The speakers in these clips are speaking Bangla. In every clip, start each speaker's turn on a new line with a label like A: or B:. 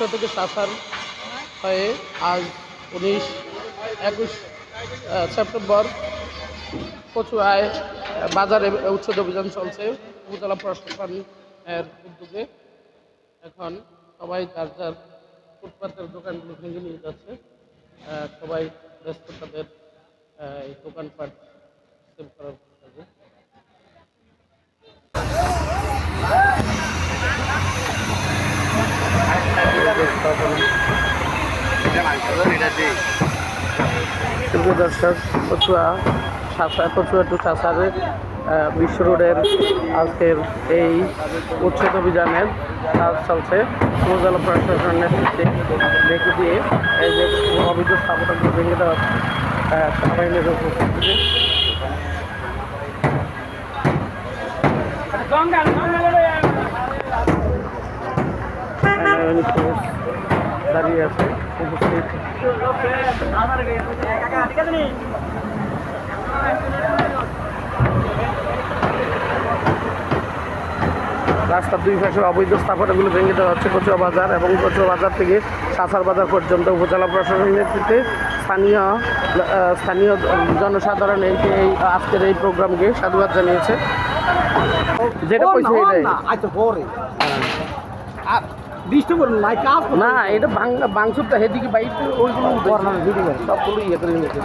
A: কচুয়া থেকে সাসার হয়ে আজ উনিশ, একুশ সেপ্টেম্বর কচুয়ায় বাজারে উচ্ছেদ অভিযান চলছে। উপজেলা প্রশাসন এর উদ্যোগে এখন সবাই যার যার ফুটপাতের দোকানগুলো ভেঙে নিয়ে যাচ্ছে সবাই ব্যস্ত তাদের এই দোকানপাট সেল করার দর্শক কচুয়া শাসা কচুয়া টু শাসারের বিশ্ব রোডের আজকের এই উচ্ছেদ অভিযানের কাজ চলছে। উপজেলা প্রশাসনের নেতৃত্বে রেখে দিয়ে এই যে অবৈধ স্থাপনাগুলো ভেঙে দেওয়া হচ্ছে, আহ, সেনাবাহিনীর উপস্থিতিতে। দাঁড়িয়ে আছে উপস্থিত। রাস্তার দুই পাশে অবৈধ স্থাপনাগুলো ভেঙে দেওয়া হচ্ছে কচুয়া বাজার এবং কচুয়া বাজার থেকে সাসার বাজার পর্যন্ত উপজেলা প্রশাসনের নেতৃত্বে স্থানীয় স্থানীয় জনসাধারণ এই এই আজকের এই প্রোগ্রামকে সাধুবাদ জানিয়েছে। যেটা কইছে এটাই।
B: আচ্ছা পরে আর ডিস্টার্ব করুন নাই কাজ করুন।
A: না এটা বাংলা বাংশুরটা হেদিকে বাইরে ওইগুলো
B: ভিডিও করে।
A: সবগুলো ইয়ে করে নিয়েছে।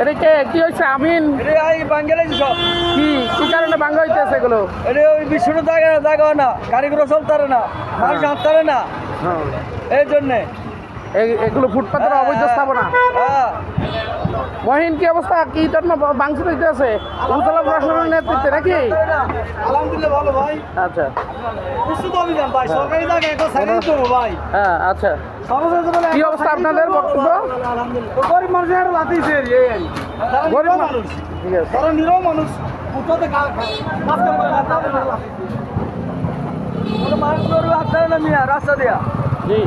A: এটা কে? কি হয়েছে আমিন?
B: সব।
A: কি কি কারণে ভাঙ্গা হইতেছে এগুলো?
B: এটা ওই বিষ্ণু জায়গা না জায়গা না গাড়িগুলো চলতারে না মানুষ হাঁটতারে না।
A: হ্যাঁ।
B: এই জন্যে।
A: এগুলো ফুটপাতের অবৈধ স্থাপনা।
B: হ্যাঁ।
A: মহিন কি অবস্থা? কি হইতে আছে? উপজেলা প্রশাসনের নেতৃত্বে নাকি?
B: আলহামদুলিল্লাহ ভালো ভাই।
A: আচ্ছা।
B: অভিযান ভাই সরকারি করব
A: হ্যাঁ আচ্ছা। কি অবস্থা আপনাদের বক্তব্য?
B: গরিব মানুষের লাতিছে এই আর কি। যারা
A: গরিব মানুষ। ঠিক আছে।
B: নিরীহ উঠোতে কাজ করে না না মিয়া রাস্তা দিয়া।
A: জি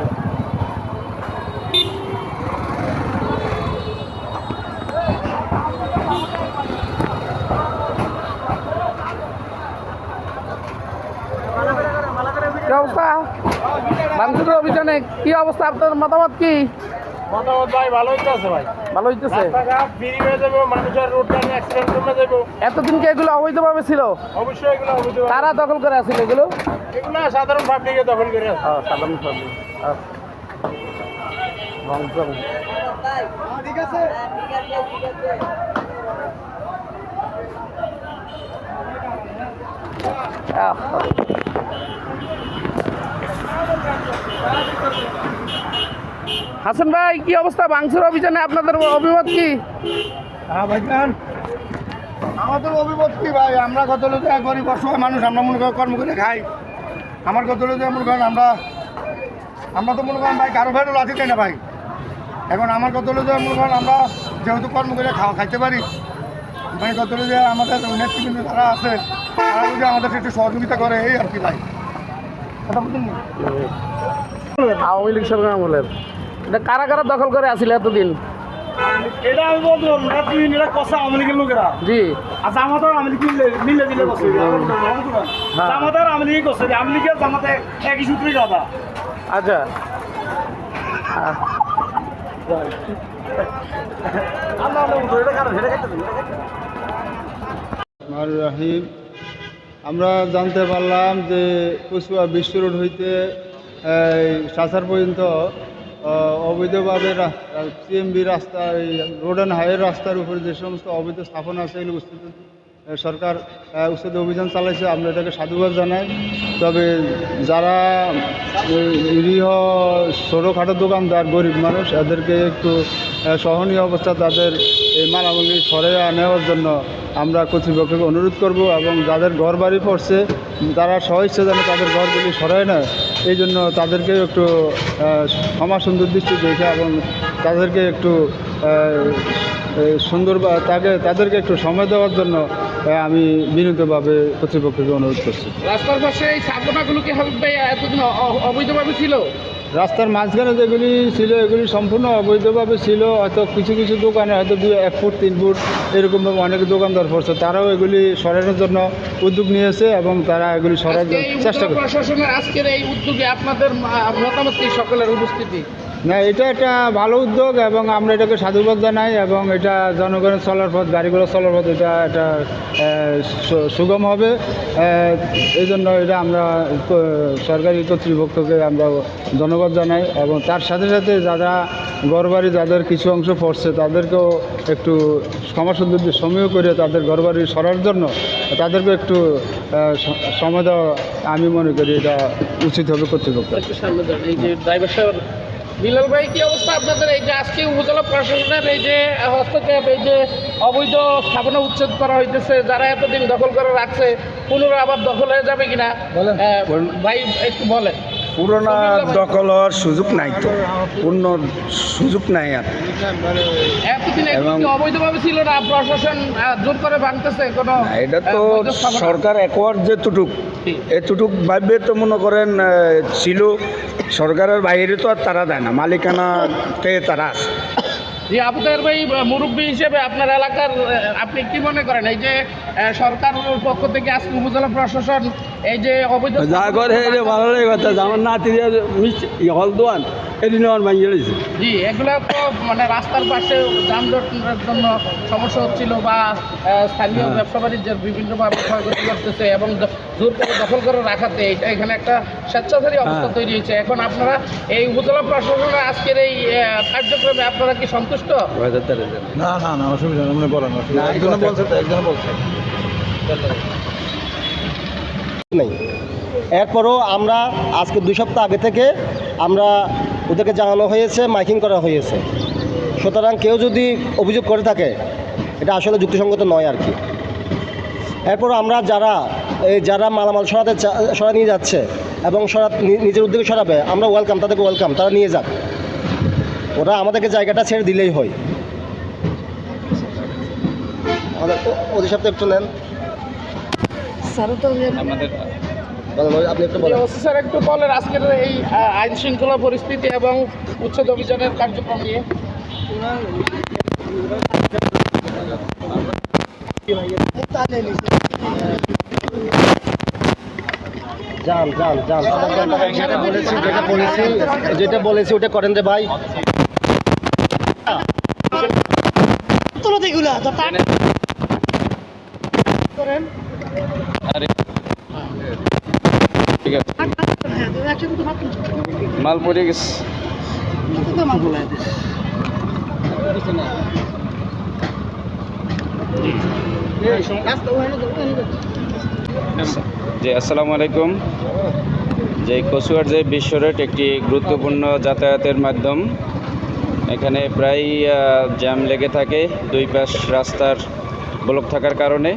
A: কি অবস্থা? বাংশুরের অভিযানে কি অবস্থা? আপনার মতামত কি?
C: মতামত ভাই ভালো হইতেছে ভাই।
A: ভালো হইতেছে।
C: মানুষের রোড টাইম অ্যাক্সিডেন্ট কমে যাব
A: এতদিন কি এগুলো অবৈধভাবে ছিল?
C: অবশ্যই এগুলো অবৈধ
A: কারা দখল করে আছিল এগুলো?
C: এগুলো সাধারণ পাবলিকে দখল করে আছে।
A: সাধারণ পাবলিক বংশ
B: ঠিক আছে।
A: আহ। হাসান ভাই, কি অবস্থা? বাংশুর অভিযানে আপনাদের অভিমত কি?
B: হ্যাঁ আমাদের অভিমত কি ভাই? আমরা কত লোক গরিব অসহায় মানুষ, আমরা মনে করি কর্ম করে খাই। আমার কত লোক মনে করেন আমরা আমরা তো মনে করেন ভাই কারও লাঠি দেয় না ভাই। এখন আমার কত লোক মনে করেন আমরা যেহেতু কর্ম করে খাওয়া খাইতে পারি ভাই কত লোক আমাদের নেতৃবৃন্দ যারা আছে তারা যদি আমাদের একটু সহযোগিতা করে এই আর কি ভাই। কথা বুঝলেন না?
A: আওয়ামী লীগ সরকার আমলের। এটা কারা কারা দখল করে আসছিল এতদিন?
B: এটা আমি বলতে তুমি এটা কষা আওয়ামী লীগের লোকেরা।
A: জি।
B: আচ্ছা আমাদের আওয়ামী লীগ মিলে মিলে দিলে বসে
A: হ্যাঁ।
B: আমাদের আওয়ামী লীগ করছে আওয়ামী লীগের জামাতে একই সূত্রে কথা
A: আচ্ছা।
B: আল্লাহ আল্লাহ এটা কারণ এটা খাইতে দেবে, এটা খাইতে দেবে।
D: রহমান রাহিম। আমরা জানতে পারলাম যে কচুয়া বিশ্ব রোড হইতে সাসার পর্যন্ত অবৈধভাবে সিএমবি রাস্তা, এই রোড অ্যান্ড হাইওয়ে রাস্তার উপরে যে সমস্ত অবৈধ স্থাপনা আছে, এগুলো উচ্ছেদ সরকার উচ্ছেদ অভিযান চালাইছে। আমরা এটাকে সাধুবাদ জানাই। তবে যারা নিরীহ ছোটোখাটো দোকানদার, গরিব মানুষ, এদেরকে একটু সহনীয় অবস্থা তাদের এই মালামালি সরে নেওয়ার জন্য আমরা কর্তৃপক্ষকে অনুরোধ করব এবং যাদের ঘর বাড়ি পড়ছে, তারা সহিচ্ছে যেন তাদের ঘরগুলি সরায় নেয়। এই জন্য তাদেরকে একটু ক্ষমা সুন্দর দৃষ্টি দেখে এবং তাদেরকে একটু সুন্দর তাকে, তাদেরকে একটু সময় দেওয়ার জন্য আমি বিনীতভাবে কর্তৃপক্ষকে অনুরোধ করছি।
A: রাস্তার পাশে এই স্থাপনাগুলো কি অবৈধভাবে ছিল?
D: রাস্তার মাঝখানে যেগুলি ছিল এগুলি সম্পূর্ণ অবৈধভাবে ছিল। হয়তো কিছু কিছু দোকানে হয়তো দু এক ফুট তিন ফুট এরকমভাবে অনেক দোকানদার পড়ছে। তারাও এগুলি সরানোর জন্য উদ্যোগ নিয়েছে এবং তারা এগুলি
A: সরানোর
D: চেষ্টা করছে।
A: প্রশাসনের আজকের এই উদ্যোগে আপনাদের মতামত কি সকলের উপস্থিতি?
D: না, এটা একটা ভালো উদ্যোগ এবং আমরা এটাকে সাধুবাদ জানাই এবং এটা জনগণের চলার পথ গাড়িগুলো চলার পথ, এটা একটা সুগম হবে। এই জন্য এটা আমরা সরকারি কর্তৃপক্ষকে আমরা ধন্যবাদ জানাই এবং তার সাথে সাথে যারা ঘরবাড়ি, যাদের কিছু অংশ পড়ছে, তাদেরকেও একটু ক্ষমা সুন্দর সময় করে তাদের ঘরবাড়ি সরার জন্য তাদেরকে একটু সময় দেওয়া আমি মনে করি এটা উচিত হবে কর্তৃপক্ষ।
A: বিলাল ভাই কি অবস্থা আপনাদের? এই যে আজকে উপজেলা প্রশাসনের এই যে হস্তক্ষেপ এই যে অবৈধ স্থাপনা উচ্ছেদ করা হইতেছে যারা এতদিন দখল করে রাখছে পুনরায় আবার দখল হয়ে যাবে কিনা? আহ, ভাই একটু বলেন।
B: পুরোনো দখল হওয়ার সুযোগ নাই তো। পূর্ণ সুযোগ নাই আর। এবং-
A: অবৈধভাবে ছিল না? প্রশাসন জোর করে ভাঙতেছে কোনো
B: এটা তো সরকার একর যেটুক
A: জি।
B: এতটুক ভাববে তো মনে করেন ছিল। সরকারের বাইরে তো আর তারা দেয় না মালিকানাতে তারা আছে।
A: জি আপনাদের ভাই মুরব্বী হিসেবে আপনার এলাকার আপনি কি মনে করেন? এই যে সরকার পক্ষ থেকে আজকে উপজেলা প্রশাসন এই যে অবৈধ
E: যা করে ভালো লাগে কথা আমার নাতিদের হল দোয়ান। এদিন আমার ভাঙিয়ে গেছে
A: জি এগুলো তো মানে রাস্তার পাশে যানজটের জন্য সমস্যা হচ্ছিল বা স্থানীয়
E: হ্যাঁ।
A: ব্যবসা বাণিজ্যের বিভিন্নভাবে ক্ষয়ক্ষতি করতেছে এবং জোর করে দখল করে রাখাতে এটা এখানে একটা স্বেচ্ছাচারী অবস্থা
E: হ্যাঁ।
A: তৈরি হয়েছে। এখন আপনারা এই উপজেলা প্রশাসনের আজকের এই কার্যক্রমে আপনারা কি সন্তুষ্ট?
F: না না না অসুবিধা নেই আপনি বলেন অসুবিধা বলছে তো একজনে বলছে।
G: নেই। এরপরও আমরা আজকে দুই সপ্তাহ আগে থেকে আমরা ওদেরকে জানানো হয়েছে মাইকিং করা হয়েছে। সুতরাং কেউ যদি অভিযোগ করে থাকে এটা আসলে যুক্তিসঙ্গত নয় আর কি। এরপর আমরা যারা এই যারা মালামাল সরাতে চা- সরা নিয়ে যাচ্ছে এবং সরা নিজের উদ্যোগে সরাবে আমরা ওয়েলকাম তাদেরকে ওয়েলকাম তারা নিয়ে যাক। ওরা আমাদেরকে জায়গাটা ছেড়ে দিলেই হয়। আমাদের ওদের সাথে একটু নেন। বলেন, ওই- আপনি একটু বলেন।
A: স্যার একটু বলেন আজকের এই আহ, আইন শৃঙ্খলা পরিস্থিতি এবং উচ্ছেদ অভিযানের কার্যক্রম নিয়ে।
G: যান যান যান। যেটা বলেছি যেটা বলেছি যেটা বলেছি ওটা করেন রে ভাই।
H: তুলো এগুলো করেন। একসাথে তো
E: মাল পড়ে গেছে।
I: জি, আসসালামু আলাইকুম। যে কচুয়ার যে বিশ্ব রোড একটি গুরুত্বপূর্ণ যাতায়াতের মাধ্যম, এখানে প্রায় জ্যাম লেগে থাকে, দুই পাশ রাস্তার ব্লক থাকার কারণে।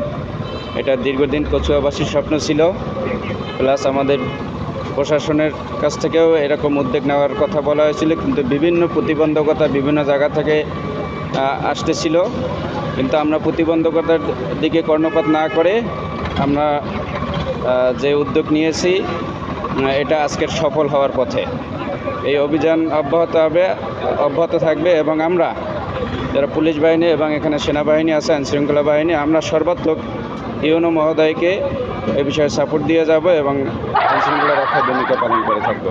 I: এটা দীর্ঘদিন কচুয়াবাসীর স্বপ্ন ছিল। প্লাস আমাদের প্রশাসনের কাছ থেকেও এরকম উদ্যোগ নেওয়ার কথা বলা হয়েছিল, কিন্তু বিভিন্ন প্রতিবন্ধকতা বিভিন্ন জায়গা থেকে আসতেছিল। কিন্তু আমরা প্রতিবন্ধকতার দিকে কর্ণপাত না করে আমরা যে উদ্যোগ নিয়েছি এটা আজকের সফল হওয়ার পথে। এই অভিযান অব্যাহত হবে, অব্যাহত থাকবে এবং আমরা যারা পুলিশ বাহিনী এবং এখানে সেনাবাহিনী আছে আইন শৃঙ্খলা বাহিনী, আমরা সর্বাত্মক ইউনো মহোদয়কে এ বিষয়ে সাপোর্ট দিয়ে যাব এবং আইন শৃঙ্খলা রক্ষার ভূমিকা পালন করে থাকব।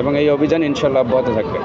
I: এবং এই অভিযান ইনশাল্লাহ অব্যাহত থাকবে।